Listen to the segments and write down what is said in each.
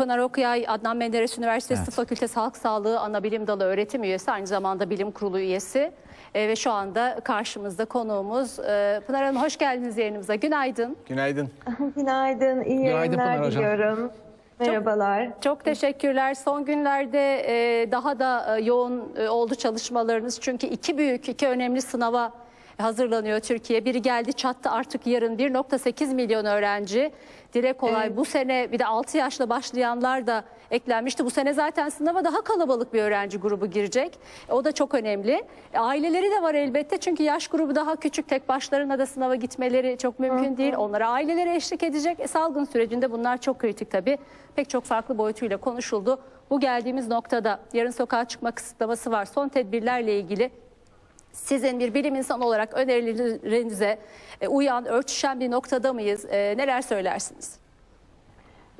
Pınar Okuyay, Adnan Menderes Üniversitesi Tıp Fakültesi Halk Sağlığı Anabilim Dalı öğretim üyesi, aynı zamanda bilim kurulu üyesi. E, ve şu anda karşımızda konuğumuz e, Pınar Hanım hoş geldiniz yayınımıza. Günaydın. Günaydın. Günaydın, iyi Günaydın yayınlar Pınar Hocam. diliyorum. Merhabalar. Çok teşekkürler. Son günlerde e, daha da e, yoğun e, oldu çalışmalarınız. Çünkü iki büyük, iki önemli sınava hazırlanıyor Türkiye. Biri geldi çattı artık yarın 1.8 milyon öğrenci. Dile kolay bu sene bir de 6 yaşla başlayanlar da eklenmişti. Bu sene zaten sınava daha kalabalık bir öğrenci grubu girecek. O da çok önemli. E, Aileleri de var elbette çünkü yaş grubu daha küçük. Tek başlarına da sınava gitmeleri çok mümkün değil. Onlara aileleri eşlik edecek. E, salgın sürecinde bunlar çok kritik tabii. Pek çok farklı boyutuyla konuşuldu. Bu geldiğimiz noktada yarın sokağa çıkma kısıtlaması var. Son tedbirlerle ilgili sizin bir bilim insanı olarak önerilerinize e, uyan, örtüşen bir noktada mıyız? E, neler söylersiniz?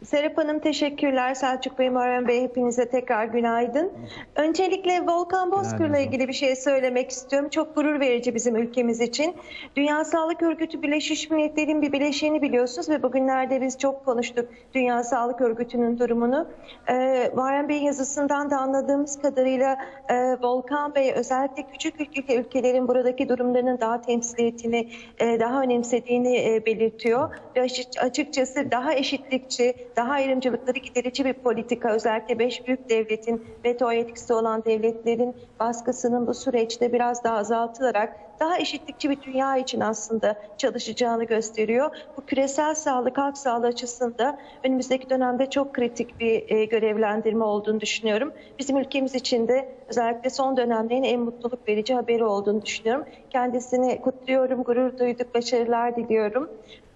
Serap Hanım teşekkürler. Selçuk Bey, Muharrem Bey hepinize tekrar günaydın. Öncelikle Volkan Bozkır'la ilgili bir şey söylemek istiyorum. Çok gurur verici bizim ülkemiz için. Dünya Sağlık Örgütü Birleşmiş Milletler'in bir bileşeni biliyorsunuz ve bugünlerde biz çok konuştuk Dünya Sağlık Örgütü'nün durumunu. Ee, Muharrem Bey'in yazısından da anladığımız kadarıyla e, Volkan Bey özellikle küçük ülke, ülkelerin buradaki durumlarının daha temsiliyetini, e, daha önemsediğini e, belirtiyor. Ve açık- açıkçası daha eşitlikçi, daha ayrımcılıkları giderici bir politika özellikle beş büyük devletin veto yetkisi olan devletlerin baskısının bu süreçte biraz daha azaltılarak daha eşitlikçi bir dünya için aslında çalışacağını gösteriyor. Bu küresel sağlık, halk sağlığı açısında önümüzdeki dönemde çok kritik bir e, görevlendirme olduğunu düşünüyorum. Bizim ülkemiz için de özellikle son dönemlerin en mutluluk verici haberi olduğunu düşünüyorum. Kendisini kutluyorum, gurur duyduk, başarılar diliyorum.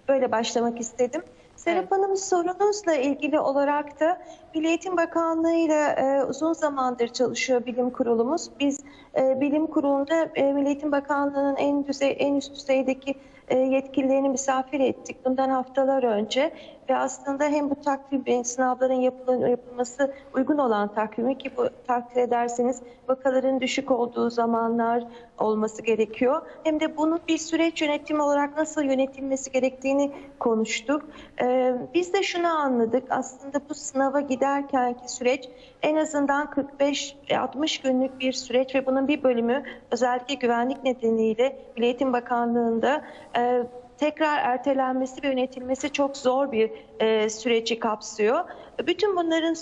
Böyle başlamak istedim. Serap Hanım sorunuzla ilgili olarak da Milli Eğitim Bakanlığı ile e, uzun zamandır çalışıyor bilim kurulumuz. Biz e, bilim kurulunda e, Milli Eğitim Bakanlığı'nın en düzey en üst düzeydeki e, yetkililerini misafir ettik bundan haftalar önce ve aslında hem bu takvim sınavların yapılan, yapılması uygun olan takvimi ki bu takdir ederseniz vakaların düşük olduğu zamanlar olması gerekiyor. Hem de bunun bir süreç yönetimi olarak nasıl yönetilmesi gerektiğini konuştuk. E, biz de şunu anladık aslında bu sınava giderkenki süreç en azından 45-60 günlük bir süreç ve bunun bir bölümü özellikle güvenlik nedeniyle Milli Eğitim Bakanlığı'nda e, tekrar ertelenmesi ve yönetilmesi çok zor bir e, süreci kapsıyor. Bütün bunların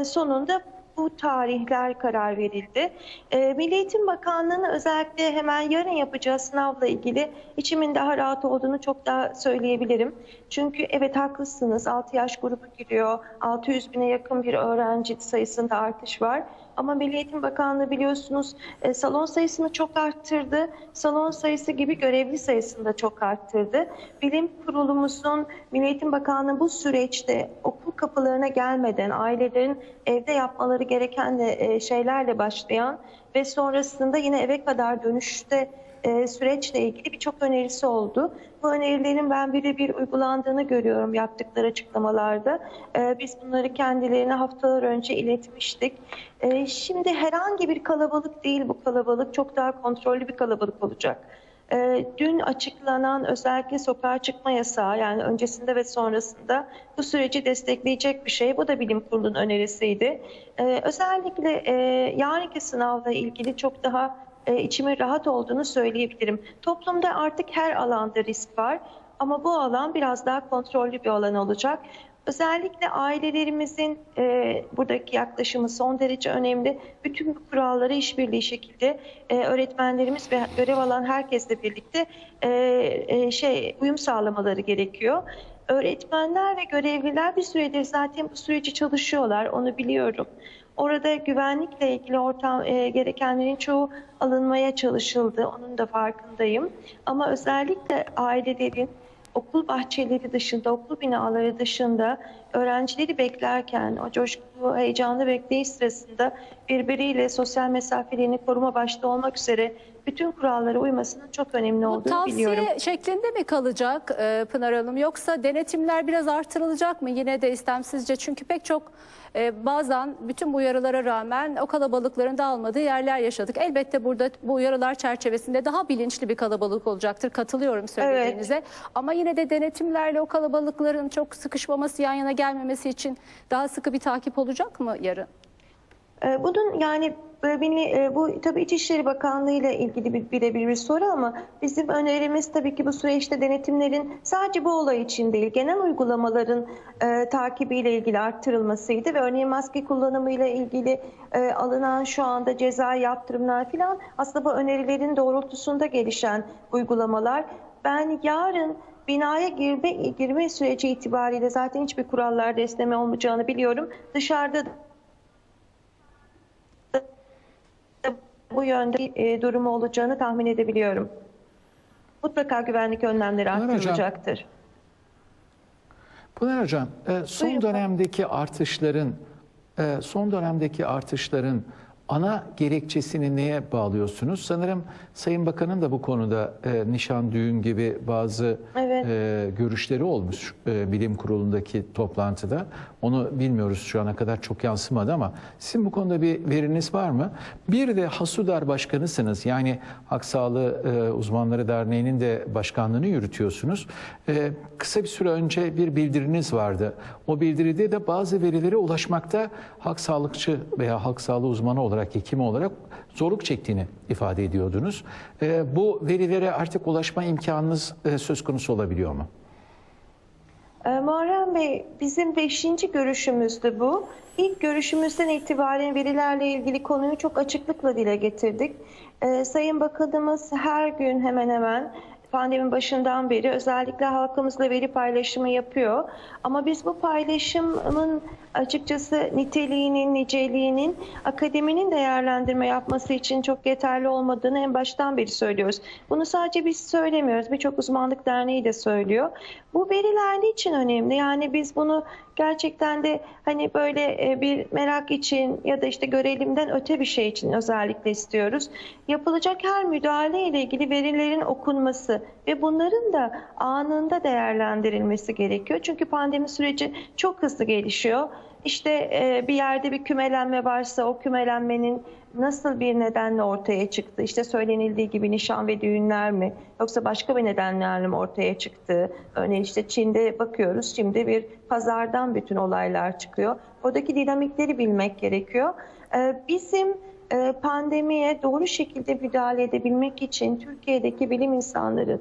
e, sonunda bu tarihler karar verildi. E, Milli Eğitim Bakanlığı'nın özellikle hemen yarın yapacağı sınavla ilgili içimin daha rahat olduğunu çok daha söyleyebilirim. Çünkü evet haklısınız 6 yaş grubu giriyor. 600 bine yakın bir öğrenci sayısında artış var. Ama Milli Eğitim Bakanlığı biliyorsunuz e, salon sayısını çok arttırdı. Salon sayısı gibi görevli sayısını da çok arttırdı. Bilim kurulumuzun Milli Eğitim Bakanlığı bu süreçte okul kapılarına gelmeden ailelerin evde yapmaları gereken de, e, şeylerle başlayan ve sonrasında yine eve kadar dönüşte e, süreçle ilgili birçok önerisi oldu. Bu önerilerin ben birebir uygulandığını görüyorum yaptıkları açıklamalarda. E, biz bunları kendilerine haftalar önce iletmiştik. E, şimdi herhangi bir kalabalık değil bu kalabalık. Çok daha kontrollü bir kalabalık olacak. E, dün açıklanan özellikle sokağa çıkma yasağı yani öncesinde ve sonrasında bu süreci destekleyecek bir şey. Bu da bilim kurulunun önerisiydi. E, özellikle e, yarınki sınavla ilgili çok daha e, içime rahat olduğunu söyleyebilirim. Toplumda artık her alanda risk var ama bu alan biraz daha kontrollü bir alan olacak. Özellikle ailelerimizin e, buradaki yaklaşımı son derece önemli. Bütün bu kurallara işbirliği şekilde e, öğretmenlerimiz ve görev alan herkesle birlikte e, e, şey uyum sağlamaları gerekiyor. Öğretmenler ve görevliler bir süredir zaten bu süreci çalışıyorlar, onu biliyorum. Orada güvenlikle ilgili ortam e, gerekenlerin çoğu alınmaya çalışıldı. Onun da farkındayım. Ama özellikle ailelerin okul bahçeleri dışında, okul binaları dışında öğrencileri beklerken o coşkulu, heyecanlı bekleyiş sırasında birbiriyle sosyal mesafelerini koruma başta olmak üzere bütün kurallara uymasının çok önemli Bu olduğunu tavsiye biliyorum. şeklinde mi kalacak e, Pınar Hanım yoksa denetimler biraz artırılacak mı yine de istemsizce? Çünkü pek çok e, bazen bütün bu uyarılara rağmen o kalabalıkların dağılmadığı yerler yaşadık. Elbette burada bu uyarılar çerçevesinde daha bilinçli bir kalabalık olacaktır. Katılıyorum söylediğinize. Ama yine de denetimlerle o kalabalıkların çok sıkışmaması yan yana gelmemesi için daha sıkı bir takip olacak mı yarın? Ee, Bunun yani beni e, bu tabii İçişleri Bakanlığı ile ilgili bir birebir bir soru ama bizim önerimiz tabii ki bu süreçte denetimlerin sadece bu olay için değil genel uygulamaların e, takibiyle ilgili arttırılmasıydı ve örneğin maske kullanımı ile ilgili e, alınan şu anda ceza yaptırımlar filan aslında bu önerilerin doğrultusunda gelişen uygulamalar. Ben yarın binaya girme, girme süreci itibariyle zaten hiçbir kurallarda esneme olmayacağını biliyorum. Dışarıda bu yönde e, durumu olacağını tahmin edebiliyorum. Mutlaka güvenlik önlemleri Pınar Hocam, arttırılacaktır. Pınar Hocam, e, son Buyurun. dönemdeki artışların e, son dönemdeki artışların ana gerekçesini neye bağlıyorsunuz? Sanırım Sayın Bakan'ın da bu konuda e, nişan düğün gibi bazı Evet. e, görüşleri olmuş e, bilim kurulundaki toplantıda. Onu bilmiyoruz şu ana kadar çok yansımadı ama sizin bu konuda bir veriniz var mı? Bir de Hasudar Başkanısınız. Yani Halk Sağlığı e, Uzmanları Derneği'nin de başkanlığını yürütüyorsunuz. E, kısa bir süre önce bir bildiriniz vardı. O bildiride de bazı verilere ulaşmakta halk sağlıkçı veya halk sağlığı uzmanı olarak, hekim olarak zorluk çektiğini ifade ediyordunuz. E, bu verilere artık ulaşma imkanınız e, söz konusu olabiliyor mu? Ee, Muharrem Bey, bizim beşinci görüşümüzdü bu. İlk görüşümüzden itibaren verilerle ilgili konuyu çok açıklıkla dile getirdik. Ee, Sayın Bakanımız her gün hemen hemen pandeminin başından beri özellikle halkımızla veri paylaşımı yapıyor. Ama biz bu paylaşımın açıkçası niteliğinin, niceliğinin akademinin değerlendirme yapması için çok yeterli olmadığını en baştan beri söylüyoruz. Bunu sadece biz söylemiyoruz. Birçok uzmanlık derneği de söylüyor. Bu veriler niçin önemli? Yani biz bunu gerçekten de hani böyle e, bir merak için ya da işte görelimden öte bir şey için özellikle istiyoruz. Yapılacak her müdahale ile ilgili verilerin okunması ve bunların da anında değerlendirilmesi gerekiyor. Çünkü pandemi süreci çok hızlı gelişiyor. İşte e, bir yerde bir kümelenme varsa o kümelenmenin nasıl bir nedenle ortaya çıktı? İşte söylenildiği gibi nişan ve düğünler mi? Yoksa başka bir nedenlerle mi ortaya çıktı? Örneğin işte Çin'de bakıyoruz. Şimdi bir pazardan bütün olaylar çıkıyor. Oradaki dinamikleri bilmek gerekiyor. E, bizim e, pandemiye doğru şekilde müdahale edebilmek için Türkiye'deki bilim insanları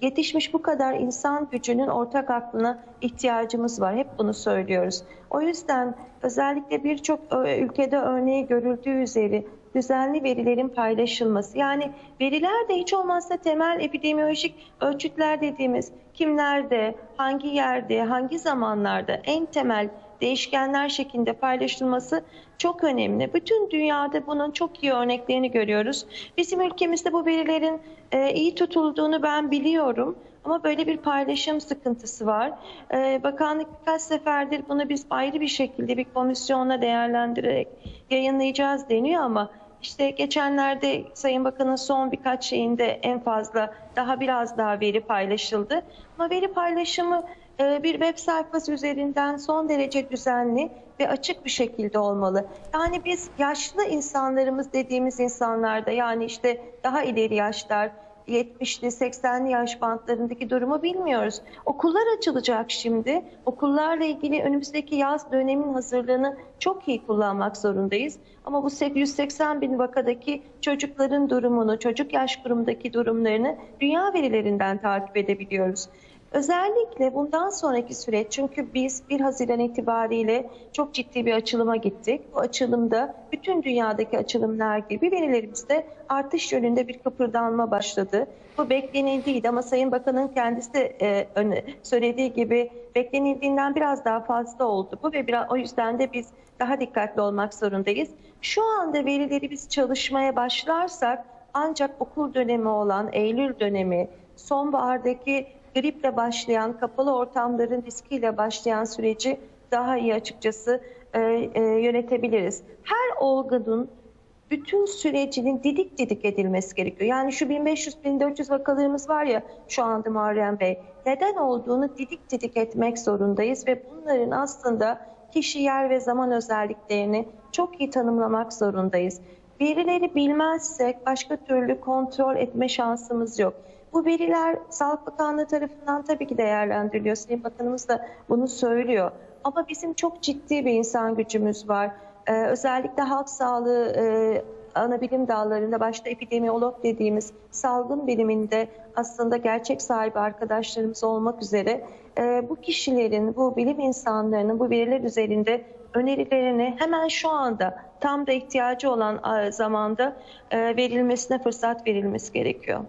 yetişmiş bu kadar insan gücünün ortak aklına ihtiyacımız var. Hep bunu söylüyoruz. O yüzden özellikle birçok ö- ülkede örneği görüldüğü üzere düzenli verilerin paylaşılması. Yani veriler de hiç olmazsa temel epidemiolojik ölçütler dediğimiz kimlerde, hangi yerde, hangi zamanlarda en temel değişkenler şeklinde paylaşılması çok önemli. Bütün dünyada bunun çok iyi örneklerini görüyoruz. Bizim ülkemizde bu verilerin e, iyi tutulduğunu ben biliyorum. Ama böyle bir paylaşım sıkıntısı var. E, bakanlık birkaç seferdir bunu biz ayrı bir şekilde bir komisyonla değerlendirerek yayınlayacağız deniyor ama işte geçenlerde Sayın Bakan'ın son birkaç şeyinde en fazla daha biraz daha veri paylaşıldı. Ama veri paylaşımı bir web sayfası üzerinden son derece düzenli ve açık bir şekilde olmalı. Yani biz yaşlı insanlarımız dediğimiz insanlarda yani işte daha ileri yaşlar 70'li 80'li yaş bantlarındaki durumu bilmiyoruz. Okullar açılacak şimdi. Okullarla ilgili önümüzdeki yaz dönemin hazırlığını çok iyi kullanmak zorundayız. Ama bu 180 bin vakadaki çocukların durumunu, çocuk yaş grubundaki durumlarını dünya verilerinden takip edebiliyoruz. Özellikle bundan sonraki süreç çünkü biz 1 Haziran itibariyle çok ciddi bir açılıma gittik. Bu açılımda bütün dünyadaki açılımlar gibi verilerimizde artış yönünde bir kıpırdanma başladı. Bu beklenildiydi ama Sayın Bakan'ın kendisi e, söylediği gibi beklenildiğinden biraz daha fazla oldu bu ve biraz, o yüzden de biz daha dikkatli olmak zorundayız. Şu anda verileri biz çalışmaya başlarsak ancak okul dönemi olan Eylül dönemi, sonbahardaki griple başlayan, kapalı ortamların riskiyle başlayan süreci daha iyi açıkçası e, e, yönetebiliriz. Her olgunun bütün sürecinin didik didik edilmesi gerekiyor. Yani şu 1500-1400 vakalarımız var ya şu anda Muharrem Bey. Neden olduğunu didik didik etmek zorundayız ve bunların aslında kişi, yer ve zaman özelliklerini çok iyi tanımlamak zorundayız. Verileri bilmezsek başka türlü kontrol etme şansımız yok. Bu veriler Sağlık Bakanlığı tarafından tabii ki değerlendiriliyor. Sayın Bakanımız da bunu söylüyor. Ama bizim çok ciddi bir insan gücümüz var. Ee, özellikle halk sağlığı e, ana bilim dallarında başta epidemiyolog dediğimiz salgın biliminde aslında gerçek sahibi arkadaşlarımız olmak üzere e, bu kişilerin, bu bilim insanlarının bu veriler üzerinde önerilerini hemen şu anda tam da ihtiyacı olan zamanda e, verilmesine fırsat verilmesi gerekiyor.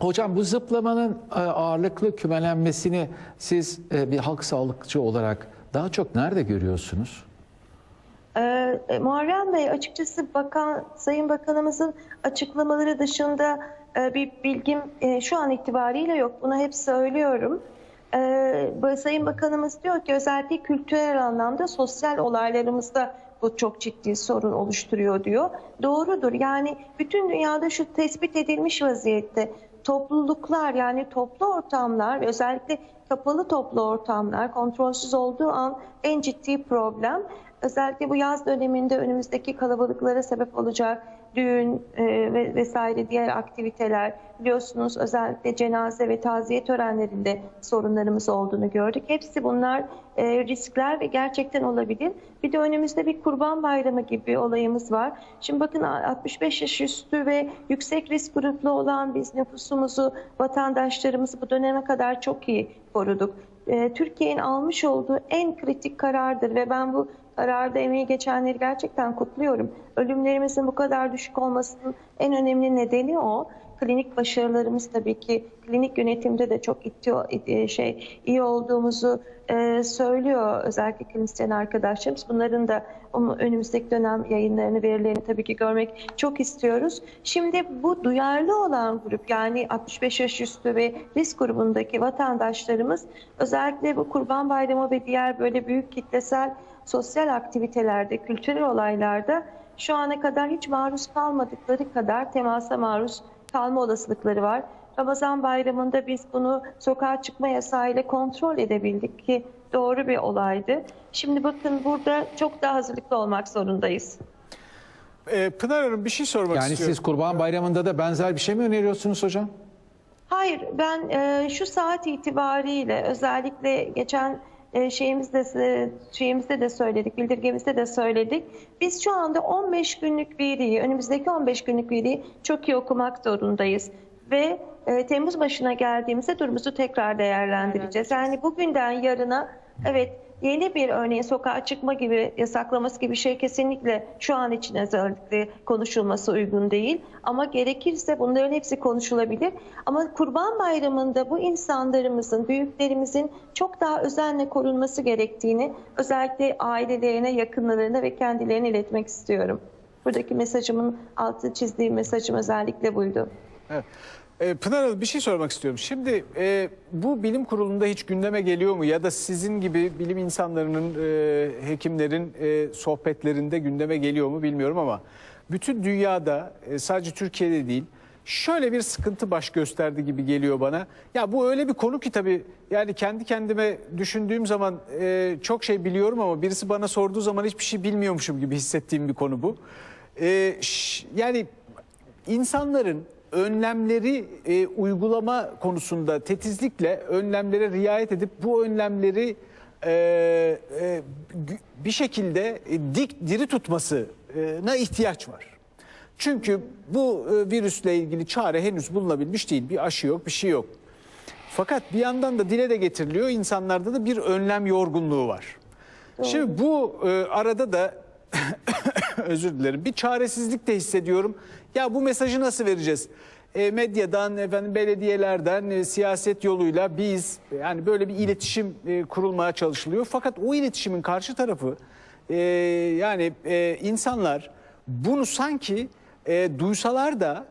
Hocam bu zıplamanın e, ağırlıklı kümelenmesini siz e, bir halk sağlıkçı olarak daha çok nerede görüyorsunuz? Ee, e, Muharrem Bey açıkçası bakan Sayın Bakanımızın açıklamaları dışında e, bir bilgim e, şu an itibariyle yok. Bunu hep söylüyorum. Bu Sayın Bakanımız diyor ki özellikle kültürel anlamda sosyal olaylarımızda bu çok ciddi sorun oluşturuyor diyor. Doğrudur. Yani bütün dünyada şu tespit edilmiş vaziyette topluluklar yani toplu ortamlar ve özellikle kapalı toplu ortamlar kontrolsüz olduğu an en ciddi problem. Özellikle bu yaz döneminde önümüzdeki kalabalıklara sebep olacak düğün e, ve vesaire diğer aktiviteler biliyorsunuz özellikle cenaze ve taziye törenlerinde sorunlarımız olduğunu gördük. Hepsi bunlar e, riskler ve gerçekten olabilir. Bir de önümüzde bir kurban bayramı gibi olayımız var. Şimdi bakın 65 yaş üstü ve yüksek risk gruplu olan biz nüfusumuzu, vatandaşlarımızı bu döneme kadar çok iyi koruduk. E, Türkiye'nin almış olduğu en kritik karardır ve ben bu kararda emeği geçenleri gerçekten kutluyorum. Ölümlerimizin bu kadar düşük olmasının en önemli nedeni o. Klinik başarılarımız tabii ki klinik yönetimde de çok itiyor, şey iyi olduğumuzu e, söylüyor özellikle klinisyen arkadaşlarımız. Bunların da önümüzdeki dönem yayınlarını, verilerini tabii ki görmek çok istiyoruz. Şimdi bu duyarlı olan grup yani 65 yaş üstü ve risk grubundaki vatandaşlarımız özellikle bu Kurban Bayramı ve diğer böyle büyük kitlesel sosyal aktivitelerde, kültürel olaylarda şu ana kadar hiç maruz kalmadıkları kadar temasa maruz kalma olasılıkları var. Ramazan bayramında biz bunu sokağa çıkma yasağıyla kontrol edebildik ki doğru bir olaydı. Şimdi bakın burada çok daha hazırlıklı olmak zorundayız. Ee, Pınar Hanım bir şey sormak Yani istiyorum. siz Kurban Bayramı'nda da benzer bir şey mi öneriyorsunuz hocam? Hayır, ben e, şu saat itibariyle özellikle geçen şeyimizde e, şeyimizde de söyledik, bildirgemizde de söyledik. Biz şu anda 15 günlük veriyi, önümüzdeki 15 günlük veriyi çok iyi okumak zorundayız ve e, Temmuz başına geldiğimizde durumumuzu tekrar değerlendireceğiz. Yani bugünden yarına evet yeni bir örneğin sokağa çıkma gibi yasaklaması gibi şey kesinlikle şu an için özellikle konuşulması uygun değil. Ama gerekirse bunların hepsi konuşulabilir. Ama Kurban Bayramı'nda bu insanlarımızın, büyüklerimizin çok daha özenle korunması gerektiğini özellikle ailelerine, yakınlarına ve kendilerine iletmek istiyorum. Buradaki mesajımın altı çizdiğim mesajım özellikle buydu. Evet. Ee, Pınar Hanım bir şey sormak istiyorum. Şimdi e, bu bilim kurulunda hiç gündeme geliyor mu? Ya da sizin gibi bilim insanlarının, e, hekimlerin e, sohbetlerinde gündeme geliyor mu bilmiyorum ama bütün dünyada e, sadece Türkiye'de değil şöyle bir sıkıntı baş gösterdi gibi geliyor bana. Ya bu öyle bir konu ki tabii yani kendi kendime düşündüğüm zaman e, çok şey biliyorum ama birisi bana sorduğu zaman hiçbir şey bilmiyormuşum gibi hissettiğim bir konu bu. E, yani insanların önlemleri e, uygulama konusunda titizlikle önlemlere riayet edip bu önlemleri e, e, bir şekilde e, dik diri tutmasına ihtiyaç var. Çünkü bu e, virüsle ilgili çare henüz bulunabilmiş değil. Bir aşı yok, bir şey yok. Fakat bir yandan da dile de getiriliyor. insanlarda da bir önlem yorgunluğu var. Şimdi bu e, arada da özür dilerim bir çaresizlik de hissediyorum. Ya bu mesajı nasıl vereceğiz? E, medyadan, efendim belediyelerden, e, siyaset yoluyla biz yani böyle bir iletişim e, kurulmaya çalışılıyor. Fakat o iletişimin karşı tarafı e, yani e, insanlar bunu sanki e, duysalar da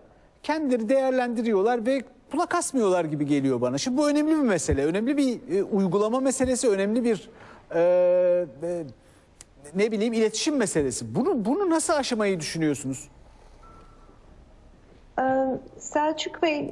kendileri değerlendiriyorlar ve kulak asmıyorlar gibi geliyor bana. Şimdi bu önemli bir mesele, önemli bir e, uygulama meselesi, önemli bir e, e, ne bileyim iletişim meselesi. Bunu bunu nasıl aşamayı düşünüyorsunuz? Ee, Selçuk Bey,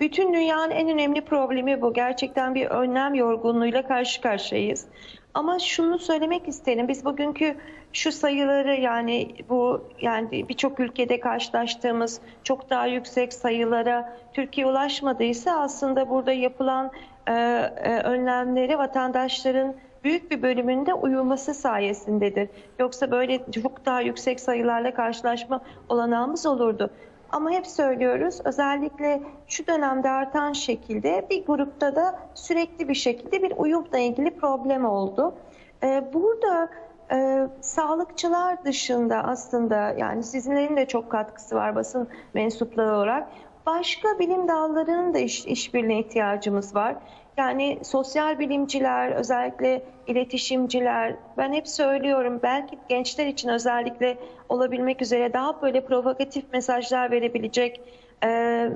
bütün dünyanın en önemli problemi bu. Gerçekten bir önlem yorgunluğuyla karşı karşıyayız. Ama şunu söylemek isterim. Biz bugünkü şu sayıları yani bu yani birçok ülkede karşılaştığımız çok daha yüksek sayılara Türkiye ulaşmadıysa aslında burada yapılan e, e, önlemleri vatandaşların büyük bir bölümünde uyuması sayesindedir. Yoksa böyle çok daha yüksek sayılarla karşılaşma olanağımız olurdu. Ama hep söylüyoruz özellikle şu dönemde artan şekilde bir grupta da sürekli bir şekilde bir uyumla ilgili problem oldu. Ee, Burada e, sağlıkçılar dışında aslında yani sizinlerin de çok katkısı var basın mensupları olarak. Başka bilim dallarının da iş, işbirliğine ihtiyacımız var. Yani sosyal bilimciler, özellikle iletişimciler, ben hep söylüyorum belki gençler için özellikle olabilmek üzere daha böyle provokatif mesajlar verebilecek e,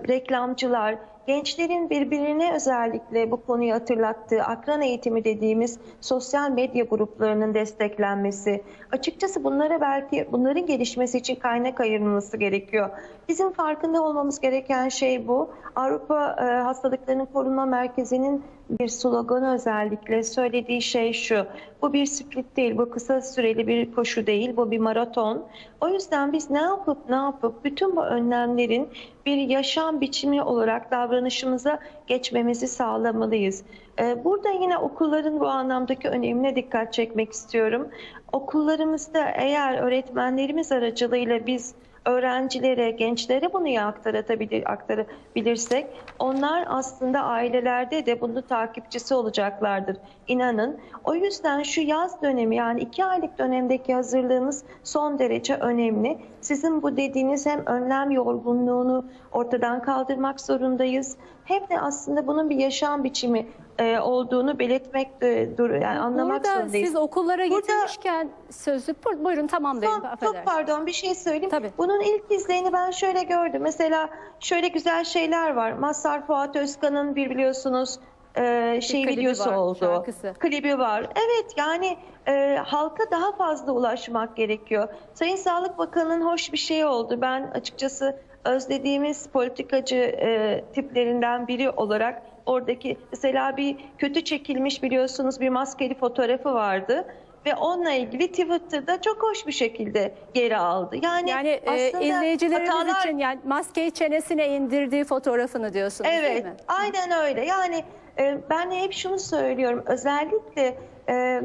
reklamcılar, gençlerin birbirine özellikle bu konuyu hatırlattığı akran eğitimi dediğimiz sosyal medya gruplarının desteklenmesi. Açıkçası bunlara belki bunların gelişmesi için kaynak ayrılması gerekiyor. Bizim farkında olmamız gereken şey bu. Avrupa e, Hastalıklarının Korunma Merkezi'nin bir sloganı özellikle söylediği şey şu. Bu bir sprint değil, bu kısa süreli bir koşu değil, bu bir maraton. O yüzden biz ne yapıp ne yapıp bütün bu önlemlerin bir yaşam biçimi olarak davranışımıza geçmemizi sağlamalıyız. Ee, Burada yine okulların bu anlamdaki önemine dikkat çekmek istiyorum. Okullarımızda eğer öğretmenlerimiz aracılığıyla biz öğrencilere, gençlere bunu iyi aktarabilir, aktarabilirsek onlar aslında ailelerde de bunun takipçisi olacaklardır. İnanın. O yüzden şu yaz dönemi yani iki aylık dönemdeki hazırlığımız son derece önemli. Sizin bu dediğiniz hem önlem yorgunluğunu ortadan kaldırmak zorundayız. Hem de aslında bunun bir yaşam biçimi e, olduğunu belirtmek de, dur, yani anlamak Burada zorundayız. siz okullara Burada- getirmişken sözü Buyur- buyurun tamamlayın. Son- çok pardon bir şey söyleyeyim. Tabii. Bunun ilk izlerini ben şöyle gördüm. Mesela şöyle güzel şeyler var. Mazhar Fuat Özkan'ın bir biliyorsunuz e, şey klibi videosu var, oldu. şarkısı. Klibi var. Evet yani e, halka daha fazla ulaşmak gerekiyor. Sayın Sağlık Bakanı'nın hoş bir şey oldu. Ben açıkçası özlediğimiz politikacı e, tiplerinden biri olarak oradaki mesela bir kötü çekilmiş biliyorsunuz bir maskeli fotoğrafı vardı ve onunla ilgili Twitter'da çok hoş bir şekilde geri aldı. Yani, Yani e, izleyicilerimiz hatalar- için yani maskeyi çenesine indirdiği fotoğrafını diyorsunuz değil Evet, mi? aynen öyle. Yani e, ben hep şunu söylüyorum. Özellikle e,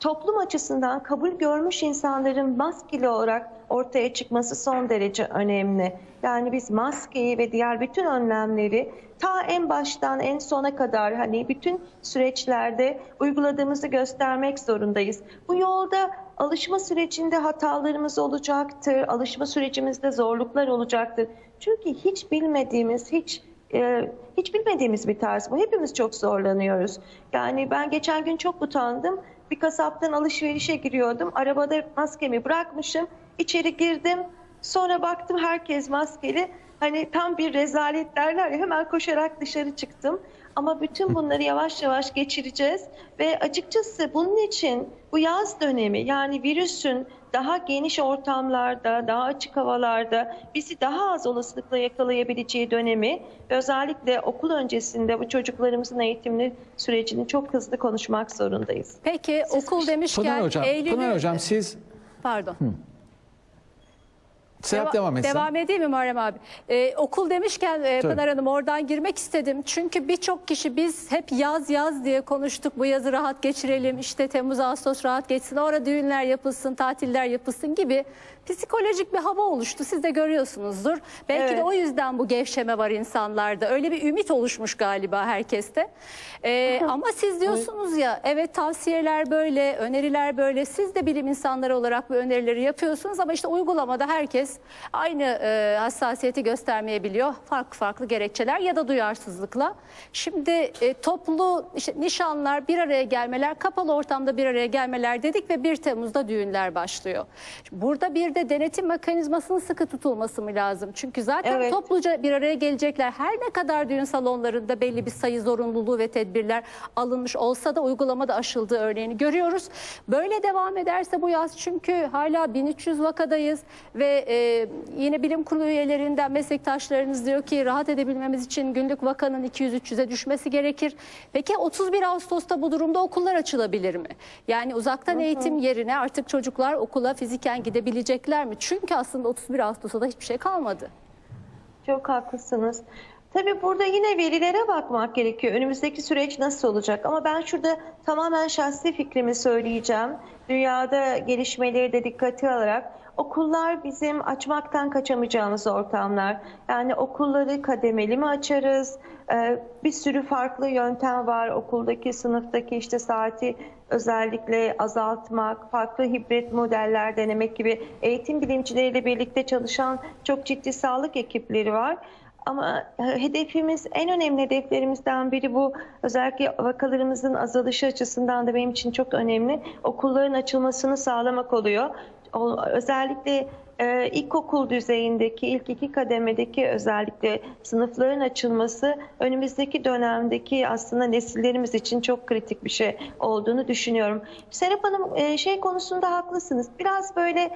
toplum açısından kabul görmüş insanların maskeli olarak ortaya çıkması son derece önemli. Yani biz maskeyi ve diğer bütün önlemleri ta en baştan en sona kadar hani bütün süreçlerde uyguladığımızı göstermek zorundayız. Bu yolda alışma sürecinde hatalarımız olacaktır. Alışma sürecimizde zorluklar olacaktır. Çünkü hiç bilmediğimiz, hiç e, hiç bilmediğimiz bir tarz bu. Hepimiz çok zorlanıyoruz. Yani ben geçen gün çok utandım. Bir kasaptan alışverişe giriyordum. Arabada maskemi bırakmışım. İçeri girdim. Sonra baktım herkes maskeli. Hani tam bir rezalet derler ya hemen koşarak dışarı çıktım. Ama bütün bunları yavaş yavaş geçireceğiz ve açıkçası bunun için bu yaz dönemi yani virüsün daha geniş ortamlarda, daha açık havalarda bizi daha az olasılıkla yakalayabileceği dönemi ve özellikle okul öncesinde bu çocuklarımızın eğitimli sürecini çok hızlı konuşmak zorundayız. Peki okul demişken Pınar Hocam, Eylül'ü... Pınar Hocam siz Pardon. Serap Deva- devam etsin. Devam edeyim mi Muharrem abi? Ee, okul demişken e. Pınar Hanım oradan girmek istedim. Çünkü birçok kişi biz hep yaz yaz diye konuştuk. Bu yazı rahat geçirelim. işte Temmuz Ağustos rahat geçsin. Orada düğünler yapılsın, tatiller yapılsın gibi psikolojik bir hava oluştu. Siz de görüyorsunuzdur. Belki de Evet. o yüzden bu gevşeme var insanlarda. Öyle bir ümit oluşmuş galiba herkeste. Ee, ama siz diyorsunuz ya evet tavsiyeler böyle, öneriler böyle. Siz de bilim insanları olarak bu önerileri yapıyorsunuz ama işte uygulamada herkes aynı e, hassasiyeti göstermeyebiliyor. Farklı farklı gerekçeler ya da duyarsızlıkla. Şimdi e, toplu işte nişanlar, bir araya gelmeler, kapalı ortamda bir araya gelmeler dedik ve 1 Temmuz'da düğünler başlıyor. Burada bir de denetim mekanizmasının sıkı tutulması mı lazım? Çünkü zaten Evet. topluca bir araya gelecekler. Her ne kadar düğün salonlarında belli bir sayı zorunluluğu ve tedbirler alınmış olsa da uygulamada aşıldığı örneğini görüyoruz. Böyle devam ederse bu yaz çünkü hala 1300 vakadayız ve e, yine bilim kurulu üyelerinden meslektaşlarınız diyor ki rahat edebilmemiz için günlük vakanın 200-300'e düşmesi gerekir. Peki 31 Ağustos'ta bu durumda okullar açılabilir mi? Yani uzaktan eğitim yerine artık çocuklar okula fiziken gidebilecekler mi? Çünkü aslında 31 Ağustos'ta da hiçbir şey kalmadı. Çok haklısınız. Tabii burada yine verilere bakmak gerekiyor. Önümüzdeki süreç nasıl olacak? Ama ben şurada tamamen şahsi fikrimi söyleyeceğim. Dünyada gelişmeleri de dikkate alarak okullar bizim açmaktan kaçamayacağımız ortamlar. Yani okulları kademeli mi açarız? Ee, bir sürü farklı yöntem var. Okuldaki, sınıftaki işte saati özellikle azaltmak, farklı hibrit modeller denemek gibi eğitim bilimcileriyle birlikte çalışan çok ciddi sağlık ekipleri var. Ama e, hedefimiz en önemli hedeflerimizden biri bu. Özellikle vakalarımızın azalışı açısından da benim için çok önemli. Okulların açılmasını sağlamak oluyor. O, özellikle e, ilkokul düzeyindeki ilk iki kademedeki özellikle sınıfların açılması önümüzdeki dönemdeki aslında nesillerimiz için çok kritik bir şey olduğunu düşünüyorum. Serap Hanım e, şey konusunda haklısınız. Biraz böyle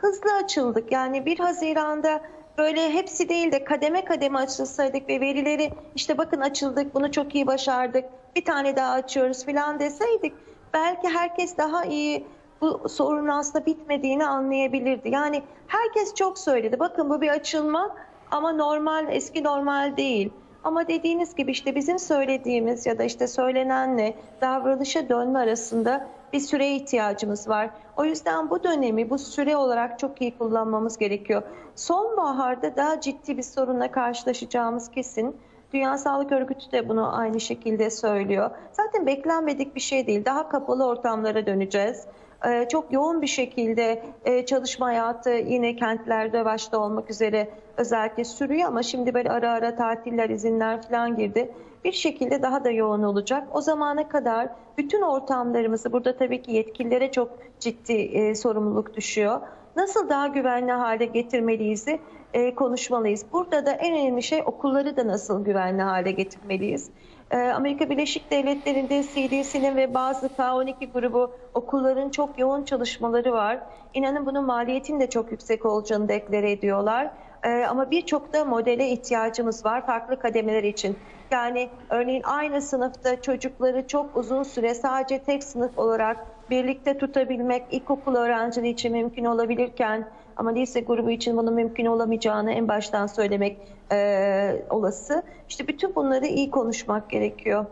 hızlı açıldık. Yani 1 Haziran'da böyle hepsi değil de kademe kademe açılsaydık ve verileri işte bakın açıldık bunu çok iyi başardık bir tane daha açıyoruz falan deseydik belki herkes daha iyi bu sorunun aslında bitmediğini anlayabilirdi. Yani herkes çok söyledi bakın bu bir açılma ama normal eski normal değil. Ama dediğiniz gibi işte bizim söylediğimiz ya da işte söylenenle davranışa dönme arasında bir süreye ihtiyacımız var. O yüzden bu dönemi bu süre olarak çok iyi kullanmamız gerekiyor. Sonbaharda daha ciddi bir sorunla karşılaşacağımız kesin. Dünya Sağlık Örgütü de bunu aynı şekilde söylüyor. Zaten beklenmedik bir şey değil. Daha kapalı ortamlara döneceğiz. Ee, çok yoğun bir şekilde e, çalışma hayatı yine kentlerde başta olmak üzere özellikle sürüyor ama şimdi böyle ara ara tatiller, izinler falan girdi. Bir şekilde daha da yoğun olacak. O zamana kadar bütün ortamlarımızı burada tabii ki yetkililere çok ciddi e, sorumluluk düşüyor. Nasıl daha güvenli hale getirmeliyiz e, konuşmalıyız. Burada da en önemli şey okulları da nasıl güvenli hale getirmeliyiz. Ee, Amerika Birleşik Devletleri'nde CDC'nin ve bazı K12 grubu okulların çok yoğun çalışmaları var. İnanın bunun maliyetinin de çok yüksek olacağını deklare ediyorlar. Ee, ama birçok da modele ihtiyacımız var farklı kademeler için. Yani örneğin aynı sınıfta çocukları çok uzun süre sadece tek sınıf olarak birlikte tutabilmek ilkokul öğrencileri için mümkün olabilirken ama lise grubu için bunun mümkün olamayacağını en baştan söylemek e, olası. İşte bütün bunları iyi konuşmak gerekiyor.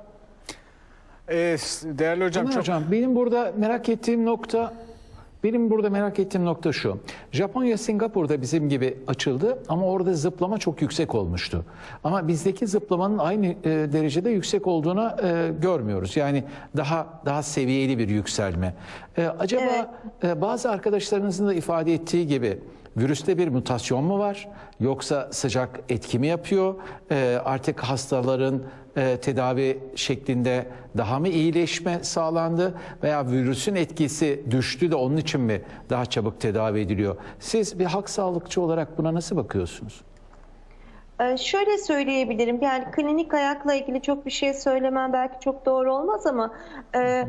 Ee, değerli hocam Ömer çok hocam benim burada merak ettiğim nokta benim burada merak ettiğim nokta şu. Japonya Singapur'da bizim gibi açıldı ama orada zıplama çok yüksek olmuştu. Ama bizdeki zıplamanın aynı e, derecede yüksek olduğunu e, görmüyoruz. Yani daha daha seviyeli bir yükselme. E, acaba e, bazı arkadaşlarınızın da ifade ettiği gibi virüste bir mutasyon mu var yoksa sıcak etki mi yapıyor? E, artık hastaların e, tedavi şeklinde daha mı iyileşme sağlandı veya virüsün etkisi düştü de onun için mi daha çabuk tedavi ediliyor? Siz bir halk sağlıkçı olarak buna nasıl bakıyorsunuz? Ee, Şöyle söyleyebilirim yani klinik ayakla ilgili çok bir şey söylemem belki çok doğru olmaz ama e,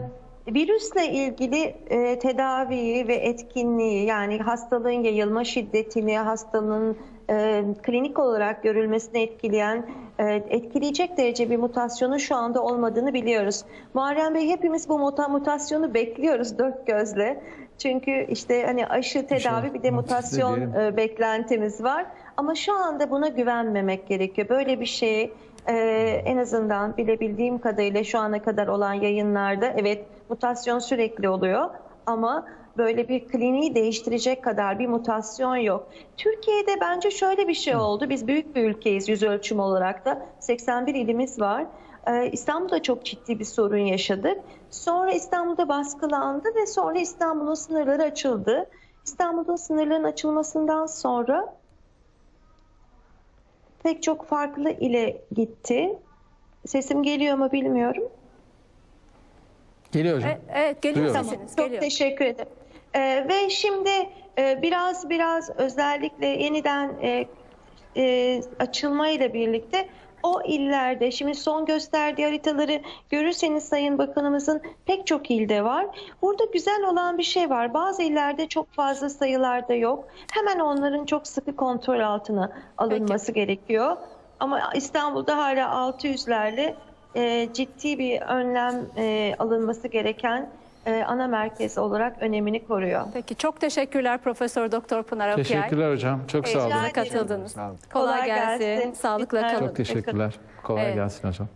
virüsle ilgili e, tedaviyi ve etkinliği yani hastalığın yayılma şiddetini, hastalığın e, klinik olarak görülmesini etkileyen, e, etkileyecek derece bir mutasyonun şu anda olmadığını biliyoruz. Muharrem Bey hepimiz bu muta- mutasyonu bekliyoruz dört gözle. Çünkü işte hani aşı tedavi bir de mutasyon e, beklentimiz var. Ama şu anda buna güvenmemek gerekiyor. Böyle bir şey e, en azından bilebildiğim kadarıyla şu ana kadar olan yayınlarda evet mutasyon sürekli oluyor ama böyle bir kliniği değiştirecek kadar bir mutasyon yok. Türkiye'de bence şöyle bir şey oldu. Biz büyük bir ülkeyiz yüz ölçüm olarak da. 81 ilimiz var. Ee, İstanbul'da çok ciddi bir sorun yaşadık. Sonra İstanbul'da baskılandı ve sonra İstanbul'un sınırları açıldı. İstanbul'un sınırların açılmasından sonra pek çok farklı ile gitti. Sesim geliyor mu bilmiyorum. Geliyor hocam. E- Evet geliyor sesiniz. Çok Geliyor. teşekkür ederim. Ee, ve şimdi e, biraz biraz özellikle yeniden e, e, açılmayla birlikte o illerde şimdi son gösterdiği haritaları görürseniz Sayın Bakanımızın pek çok ilde var. Burada güzel olan bir şey var. Bazı illerde çok fazla sayılarda yok. Hemen onların çok sıkı kontrol altına alınması gerekiyor. Ama İstanbul'da hala 600'lerle e, ciddi bir önlem e, alınması gereken e, ana merkez olarak önemini koruyor. Peki çok teşekkürler Profesör Doktor Pınar Akyay. Teşekkürler hocam. Çok sağ olun. Rica Bize ederim. katıldınız. Sağ olun. Kolay Kolay gelsin. gelsin. Sağlıkla kalın. Çok teşekkürler. Kolay Evet. gelsin hocam.